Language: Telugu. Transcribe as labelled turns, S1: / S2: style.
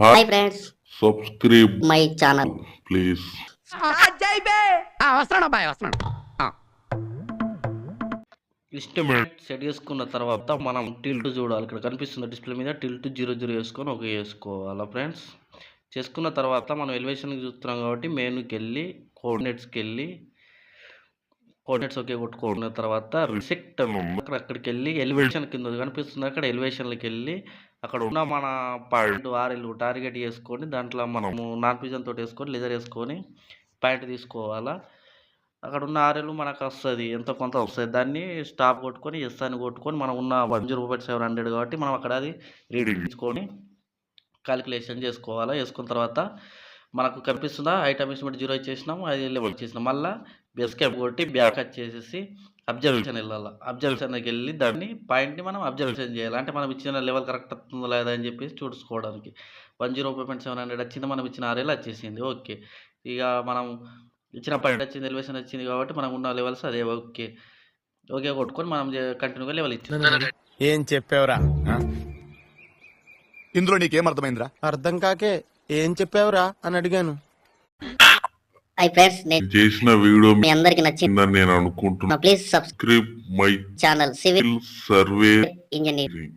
S1: Hi
S2: friends
S1: subscribe
S2: my channel
S1: please
S3: వస్తున్నాడు అబ్బాయి వస్తున్నాడు.
S4: ఇన్స్ట్రుమెంట్ సెట్ చేసుకున్న తర్వాత మనం టిల్ట్ చూడాలి. ఇక్కడ కనిపిస్తుంది డిస్ప్లే మీద టిల్ట్ జీరో జీరో వేసుకొని ఒక వేసుకోవాలా ఫ్రెండ్స్ చేసుకున్న తర్వాత మనం ఎలివేషన్కి చూస్తున్నాం కాబట్టి మెయిన్కి వెళ్ళి కోఆర్డినేట్స్కి వెళ్ళి కోఆర్డినేట్స్ ఒకే కొట్టుకున్న తర్వాత రిసెక్ట్ అక్కడ అక్కడికి వెళ్ళి ఎలివేషన్ కింద కనిపిస్తుంది అక్కడ ఎలివేషన్కి వెళ్ళి అక్కడ ఉన్న మన పాయింట్ ఆర్ఎల్ టార్గెట్ చేసుకొని దాంట్లో మనము నాన్ పిజన్ తోటి వేసుకొని లెదర్ వేసుకొని పాయింట్ తీసుకోవాలా. అక్కడ ఉన్న ఆర్ఎల్ మనకు వస్తుంది. ఎంత కొంత వస్తుంది. దాన్ని స్టాప్ కొట్టుకొని ఎస్ అని కొట్టుకొని మనం ఉన్న one zero point seven hundred కాబట్టి మనం అక్కడ అది రీడింగ్ తీసుకొని క్యాలిక్యులేషన్ చేసుకోవాలా. వేసుకున్న తర్వాత మనకు కనిపిస్తుందా? ఐటమ్ ఇస్టిమేట్ జీరో ఇచ్చేసినాం అది లెవెల్ ఇచ్చేసినాం. మళ్ళీ బెస్ క్యాప్ కొట్టి బ్యాక్ వచ్చేసేసి అబ్జర్వేషన్ వెళ్ళాలి. అబ్జర్వేషన్కి వెళ్ళి దాన్ని పాయింట్ని మనం అబ్జర్వేషన్ చేయాలి. అంటే మనం ఇచ్చిన లెవెల్ కరెక్ట్ వస్తుందా లేదా అని చెప్పేసి చూసుకోవడానికి. One zero point seven hundred వచ్చింది మనం ఇచ్చిన ఆర్ఎల్ వచ్చేసింది. ఓకే. ఇక మనం ఇచ్చిన పాయింట్ వచ్చింది ఎలివేషన్ వచ్చింది కాబట్టి మనం ఉన్న లెవెల్స్ అదే. ఓకే. ఓకే కొట్టుకొని మనం కంటిన్యూగా లెవెల్ ఇచ్చేస్తాం
S5: ఏం చెప్పావురా?
S6: ఇందులో నీకేం అర్థమైందిరా?
S5: అర్థం కాకే ఏం చెప్పావురా అని అడిగాను.
S2: హై ఫ్రెండ్స్ నేను
S1: చేసిన వీడియో
S2: మీ అందరికి నచ్చింది
S1: నచ్చిందని నేను అనుకుంటున్నా.
S2: Please subscribe
S1: my
S2: channel civil
S1: survey
S2: engineer
S1: please